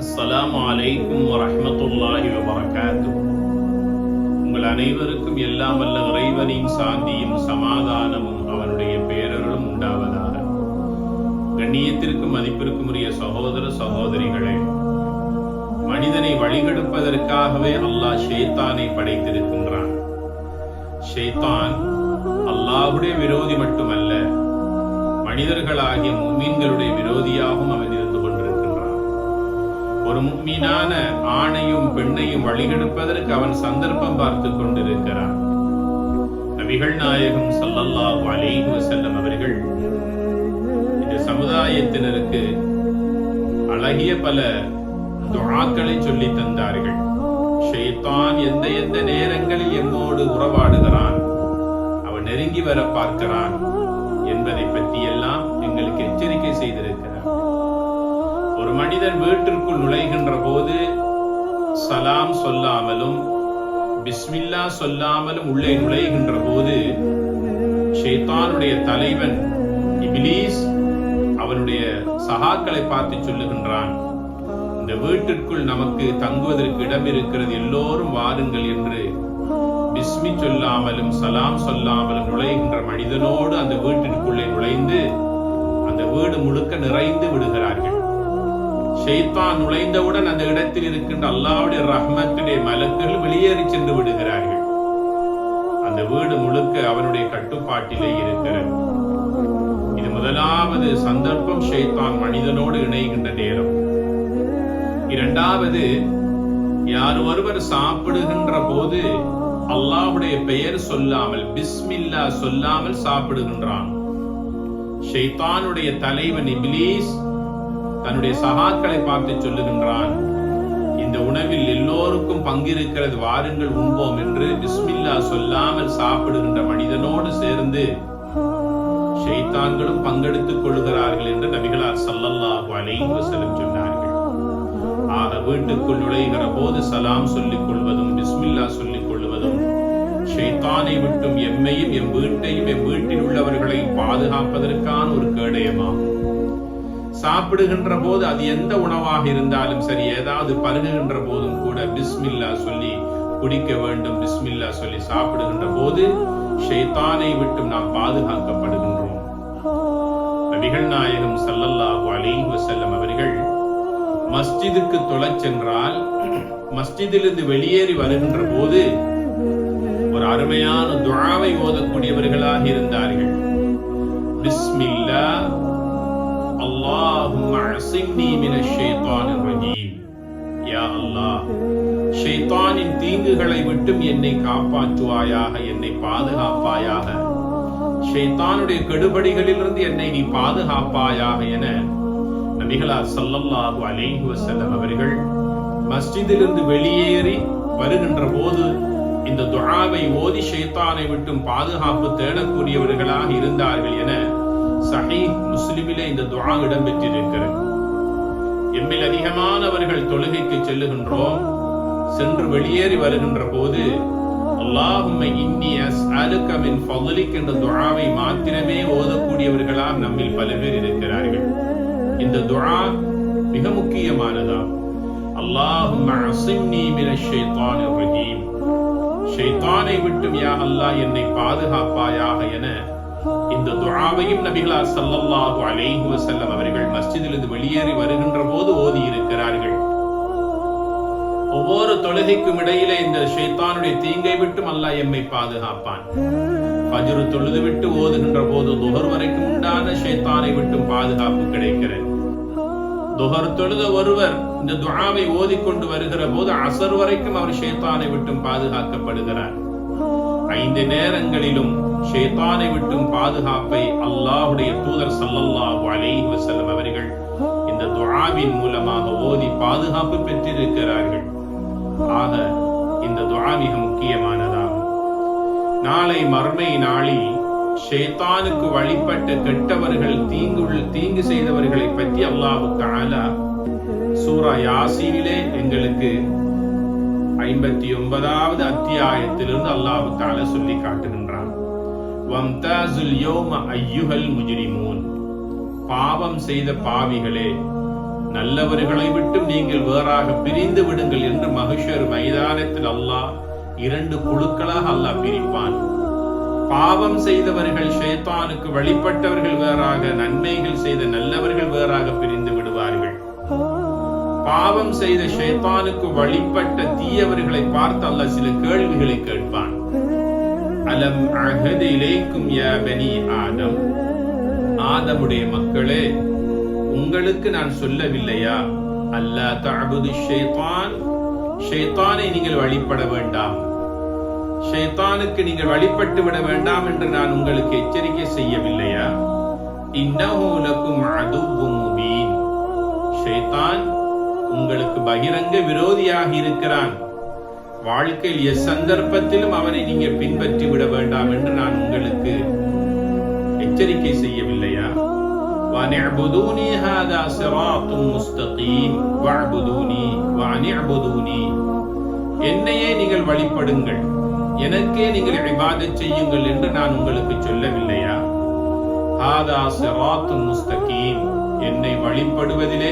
அஸ்ஸலாமு அலைக்கும் வரமத்துல்லாஹி வரகாத்து உங்கள் அனைவருக்கும் எல்லாம் வல்ல இறைவனின் சாந்தியும் சமாதானமும் அவனுடைய பேரர்களும் உண்டாவதாக. கண்ணியத்திற்கும் மதிப்பிற்கும் உரிய சகோதர சகோதரிகளே மனிதனை வழிகெடுப்பதற்காகவே அல்லாஹ் ஷேத்தானை படைத்திருக்கின்றான். ஷேத்தான் அல்லாஹ்வுடைய விரோதி மட்டுமல்ல மனிதர்களாகிய மும்மீன்களுடைய விரோதியாகவும் அவன் ஒரு மும்மீனான ஆணையும் பெண்ணையும் வழிகெடுப்பதற்கு அவன் சந்தர்ப்பம் பார்த்து கொண்டிருக்கிறான். நபிகள் நாயகம் சல்லல்லா அலைஹி வஸல்லம் அவர்கள் இந்த சமுதாயத்தினருக்கு அழகிய பல துஆக்களை சொல்லி தந்தார்கள். ஷெய்தான் எந்த எந்த நேரங்களில் எம்மோடு உறவாடுகிறான் அவன் நெருங்கி வர பார்க்கிறான் என்பதை பற்றி எல்லாம் எங்களுக்கு எச்சரிக்கை செய்திருக்கிறார். ஒரு மனிதன் வீட்டிற்குள் நுழைகின்ற போது சலாம் சொல்லாமலும் பிஸ்மில்லா சொல்லாமலும் உள்ளே நுழைகின்ற போது ஷைத்தானுடைய தலைவன் இபிலீஸ் அவனுடைய சகாக்களை பார்த்து சொல்லுகின்றான் இந்த வீட்டிற்குள் நமக்கு தங்குவதற்கு இடம் இருக்கிறது எல்லோரும் வாருங்கள் என்று பிஸ்மி சொல்லாமலும் சலாம் சொல்லாமலும் நுழைகின்ற மனிதனோடு அந்த வீட்டிற்குள்ளே நுழைந்து அந்த வீடு முழுக்க நிறைந்து விடுகிறார்கள். ஷெய்தான் நுழைந்தவுடன் அந்த இடத்தில் இருக்கின்ற அல்லாவுடைய ரஹ்மத்துடைய மலக்குகள் வெளியேறி சென்று விடுகிறார்கள். அந்த வீடு முழுக்க அவனுடைய கட்டுப்பாட்டிலே இருக்கிறது. இது முதலாவது சந்தர்ப்பம் ஷெய்தான் மனிதனோடு இணைகின்ற நேரம். இரண்டாவது யார் ஒருவர் சாப்பிடுகின்ற போது அல்லாவுடைய பெயர் சொல்லாமல் பிஸ்மில்லா சொல்லாமல் சாப்பிடுகின்றான். ஷெய்தானுடைய தலைவன் இப்லீஸ் தன்னுடைய சகாக்களை பார்த்து சொல்லுகின்றான் இந்த உணவில் எல்லோருக்கும் பங்கிருக்கிறது வாருங்கள் உண்போம் என்று பிஸ்மில்லா சொல்லாமல் சாப்பிடுகின்ற மனிதனோடு சேர்ந்து ஷைத்தான்களும் பங்கெடுத்துக் கொள்கிறார்கள் என்று நபிகளார் சல்லல்லாஹு அலைஹி வஸல்லம் சொன்னார்கள். ஆக வீட்டுக்குள் நுழைகிற போது சலாம் சொல்லிக் கொள்வதும் பிஸ்மில்லா சொல்லிக் கொள்வதும் ஷைத்தானை விட்டும் எம்மையும் எம் வீட்டையும் எம் வீட்டில் உள்ளவர்களை பாதுகாப்பதற்கான ஒரு கேடயமாகும். சாப்பிடுகின்ற போது அது எந்த உணவாக இருந்தாலும் சரி ஏதாவது பருகுகின்ற போதும் கூட பிஸ்மில்லா சொல்லி குடிக்க வேண்டும் பிஸ்மில்லா சொல்லி சாப்பிடுகின்ற போது ஷைத்தானை விட்டும் நாம் பாதுகாக்கப்படுகின்றோம். நபிகள் நாயகம் சல்லல்லாஹு அலி வசல்லம் அவர்கள் மஸ்ஜிதுக்கு தொலை சென்றால் மஸ்ஜிதிலிருந்து வெளியேறி வருகின்ற போது ஒரு அருமையான துழாவை ஓதக்கூடியவர்களாக இருந்தார்கள். பிஸ்மில்லா اللهم اعصمني من الشيطان الرجيم யா அல்லாஹ் ஷைத்தானின் தீங்குகளை விட்டும் என்னை காப்பாற்றுவாயாக என்னை பாதுகாப்பாயாக ஷைத்தானுடைய கெடுபடிகளிலிருந்து என்னை நீ பாதுகாப்பாயாக என நபிகளார் ஸல்லல்லாஹு அலைஹி வஸல்லம் அவர்கள் மஸ்ஜிதிலிருந்து வெளியேறி வருகின்ற போது இந்த துஆவை ஓதி ஷைத்தானை விட்டும் பாதுகாப்பு தேடக்கூடியவர்களாக இருந்தார்கள் என சஹி முஸ்லிமிலே இந்த துவா இடம்பெற்றிருக்கிறது. எம்மில் அதிகமானவர்கள் தொழுகைக்கு செல்லுகின்றோம். சென்று வெளியேறி வருகின்ற போது அல்லாஹும்ம இன்னி அஸ்அலுக மின் ஃபضلிக் என்ற துஆவை மாத்திரமே ஓதக்கூடியவர்களாக நம்மில் பல பேர் இருக்கிறார்கள். இந்த துஆ மிக முக்கியமானதாகும் அல்லாஹும் அஸிம்னி மினஷ் ஷைத்தானிர் ரஜீம். ஷைத்தானை விட்டும் யா அல்லாஹ் என்னை பாதுகாப்பாயாக என இந்த துஆவையும் நபிகளா சல்லல்லாஹு அலைஹி வசல்லம் அவர்கள் மஸ்ஜிதிலிருந்து வெளியேறி வருகின்ற போது ஓதி இருக்கிறார்கள். ஒவ்வொரு தொழுகைக்கும் இடையிலே இந்த ஷைத்தானுடைய தீங்கை விட்டும் அல்லாஹ் எம்மை பாதுகாப்பான். ஃபஜ்ர் தொழுது விட்டு ஓதுகின்ற போது துகர் வரைக்கும் உண்டான ஷைத்தானை விட்டும் பாதுகாப்பு கிடைக்கிறது. துகர் தொழுத ஒருவர் இந்த துஆவை ஓதிக்கொண்டு வருகிற போது அசர் வரைக்கும் அவர் ஷைத்தானை விட்டும் பாதுகாக்கப்படுகிறார். ஐந்து நேரங்களிலும் ஷேத்தானை விட்டும் பாதுகாப்பை அல்லாஹுடைய தூதர் சல்லல்லாஹு அலைஹி வஸல்லம் அவர்கள் இந்த துஆவின் மூலமாக ஓதி பாதுகாப்பு பெற்றிருக்கிறார்கள். ஆக இந்த துஆ மிக முக்கியமானதாகும். நாளை மர்மை நாளில் ஷேத்தானுக்கு வழிபட்ட கெட்டவர்கள் தீங்கு தீங்கு செய்தவர்களை பற்றி அல்லாஹு தாலா சூரா யாசீனிலே எங்களுக்கு ஐம்பத்தி ஒன்பதாவது அத்தியாயத்திலிருந்து அல்லாஹு தால சொல்லி காட்டுகின்றான். யோம பாவம் செய்த பாவிகளே நல்லவர்களை விட்டும் நீங்கள் வேறாக பிரிந்து விடுங்கள் என்று மகிஷர் மைதானத்தில் அல்லாஹ் இரண்டு குழுக்களாக அல்லாஹ் பிரிப்பான். பாவம் செய்தவர்கள் ஷேத்தானுக்கு வழிபட்டவர்கள் வேறாக நன்மைகள் செய்த நல்லவர்கள் வேறாக பிரிந்து விடுவார்கள். பாவம் செய்த ஷேத்தானுக்கு வழிபட்ட தீயவர்களை பார்த்து அல்லாஹ் சில கேள்விகளை கேட்பான். அலம் அஹது இலைக்கும் யாபனி ஆதம்? ஆதமுடைய மக்களே உங்களுக்கு நான் சொல்லவில்லையா? அல்லா தஅபுது ஷைத்தான். ஷைத்தானை நீங்கள் வழிபட வேண்டாம். ஷைத்தானுக்கு நீங்கள் வழிபட்டு விட வேண்டாம் என்று நான் உங்களுக்கு எச்சரிக்கை செய்யவில்லையா? இன்னஹு லக்கும் அதுவும் ஷைத்தான் உங்களுக்கு பகிரங்க விரோதியாக இருக்கிறான் வாழ்க்கையில் எச்சந்தர்ப்பத்திலும் அவனை நீங்க பின்பற்றி விட வேண்டாம் என்று நான் உங்களுக்கு எச்சரிக்கை செய்யவில்லையா وَنِعْبُدُونِي هَذَا صِرَاطٌ مُسْتَقِيمٌ وَاعْبُدُونِي وَأَنِ اعْبُدُونِي என்னையே நீங்கள் வழிபடுங்கள் எனக்கே நீங்கள் இபாதத் செய்யுங்கள் என்று நான் உங்களுக்கு சொல்லவில்லையா ஹாதா சிராத்தும் முஸ்தகீம் என்னை வழிபடுவதிலே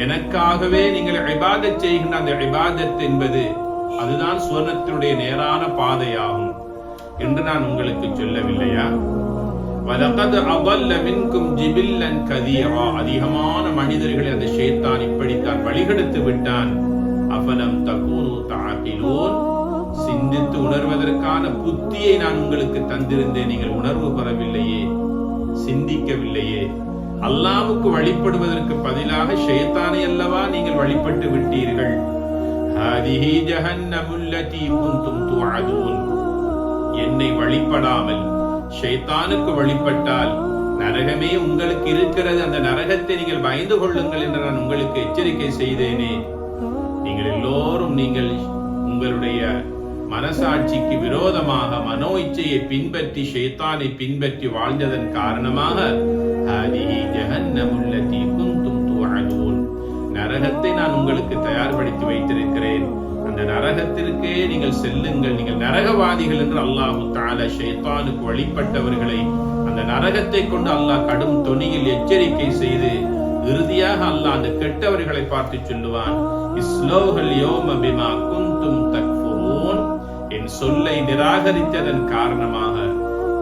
எனக்காகவே நீங்கள் இபாதத் செய்கின்ற அந்த இபாதத் என்பது அதுதான் சுவர்ணத்தினுடைய நேரான பாதையாகும் என்று நான் உங்களுக்கு சொல்லவில்லையா? வலகத் அவல்ல மின்கும் ஜிபில்லன் கதீரா. அதிகமான மனிதர்களை அந்த ஷேத்தான் இப்படித்தான் வழிகெடுத்து விட்டான். அவனம் தகூனு தஅகிலூன் சிந்தித்து உணர்வதற்கான புத்தியை நான் உங்களுக்கு தந்திருந்தேன். நீங்கள் உணர்வு பெறவில்லையே சிந்திக்கவில்லையே. அல்லாவுக்கு வழிபடுவதற்கு பதிலாக ஷேத்தானை அல்லவா நீங்கள் வழிபட்டு விட்டீர்கள். என்னை வழிபடாமல் ஷைத்தானுக்கு வழிபட்டால் நரகமே உங்களுக்கு இருக்கிறது. அந்த நரகத்தை நீங்கள் பயந்து கொள்ளுங்கள் என்று நான் உங்களுக்கு எச்சரிக்கை செய்தேனே. நீங்கள் எல்லோரும் நீங்கள் உங்களுடைய மனசாட்சிக்கு விரோதமாக மனோ இச்சையை பின்பற்றி ஷைத்தானை பின்பற்றி வாழ்ந்ததன் காரணமாக ஹாதிஹி ஜஹன்னமுல்லதி குந்தும் துஅதூன் நரகத்தை நான் உங்களுக்கு தயார்படுத்தி வைத்திருக்கிறேன். அந்த நரகத்திற்கே நீங்கள் செல்லுங்கள். நீங்கள் நரகவாதிகள் என்று அல்லாஹு தால ஷைத்தானுக்கு வழிபட்டவர்களை அந்த நரகத்தை கொண்டு அல்லாஹ் கடும் தொனியில் எச்சரிக்கை செய்து இறுதியாக அல்லாஹ் அந்த கெட்டவர்களை பார்த்து சொல்லுவான். இஸ்லோஹல் யோம பிமா குந்தும் தக்ஃபுரூன். என் சொல்லை நிராகரித்ததன் காரணமாக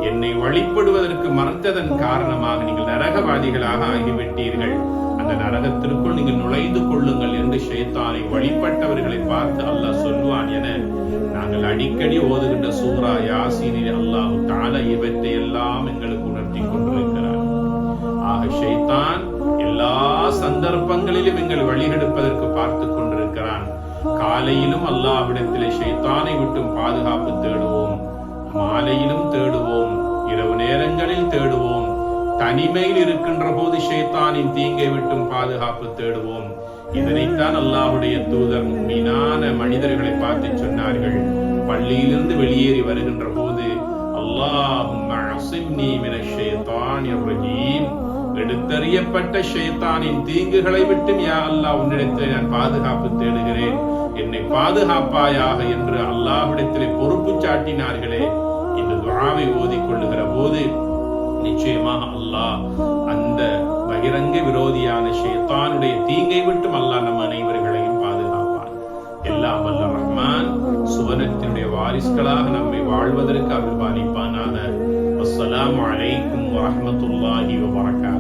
என்னை வழிபடுவதற்கு மறுத்ததன் காரணமாக நீங்கள் நரகவாதிகளாக ஆகிவிட்டீர்கள். அந்த நரகத்திற்குள் நீங்கள் நுழைந்து கொள்ளுங்கள் என்று ஷேத்தானை வழிபட்டவர்களை பார்த்து அல்லாஹ் சொல்வான் என நாங்கள் அடிக்கடி ஓதுகின்ற சூரா யாசீனில் அல்லாஹ் தால இவற்றை எல்லாம் எங்களுக்கு உணர்த்தி கொண்டிருக்கிறார். ஆக ஷைத்தான் எல்லா சந்தர்ப்பங்களிலும் எங்கள் வழிகெடுப்பதற்கு பார்த்து கொண்டிருக்கிறான். காலையிலும் அல்லாஹ்விடத்திலே ஷைத்தானை விட்டும் பாதுகாப்பு தேடுவோம். தேடுவோம். தனிமையில் இருக்கின்ற போது ஷேத்தானின் தீங்கை விட்டும் பாதுகாப்பு தேடுவோம். இதனைத்தான் அல்லாஹுடைய தூதர் மீனான மனிதர்களை பார்த்து சொன்னார்கள். பள்ளியிலிருந்து வெளியேறி வருகின்ற போது எடுத்தறியப்பட்ட ஷேத்தானின் தீங்குகளை விட்டும் யா அல்லாஹ் உன்னிடத்தில் நான் பாதுகாப்பு தேடுகிறேன். என்னை பாதுகாப்பாயாக என்று அல்லாஹ்விடத்திலே பொறுப்பு சாட்டினார்களே. இந்த துஆவை ஓதிக்கொள்ளுகிற போது நிச்சயமாக அல்லாஹ் அந்த பகிரங்க விரோதியான ஷேத்தானுடைய தீங்கை விட்டும் அல்லாஹ் நம்ம அனைவர்களையும் பாதுகாப்பான். எல்லாம் வல்ல ரஹ்மான் சுவனத்தினுடைய வாரிசுகளாக நம்மை வாழ்வதற்கு அருள் பாலிப்பானாக அஸ்ஸலாமு அலைக்கும் வரஹ்மத்துல்லாஹி வபரகாத்துஹு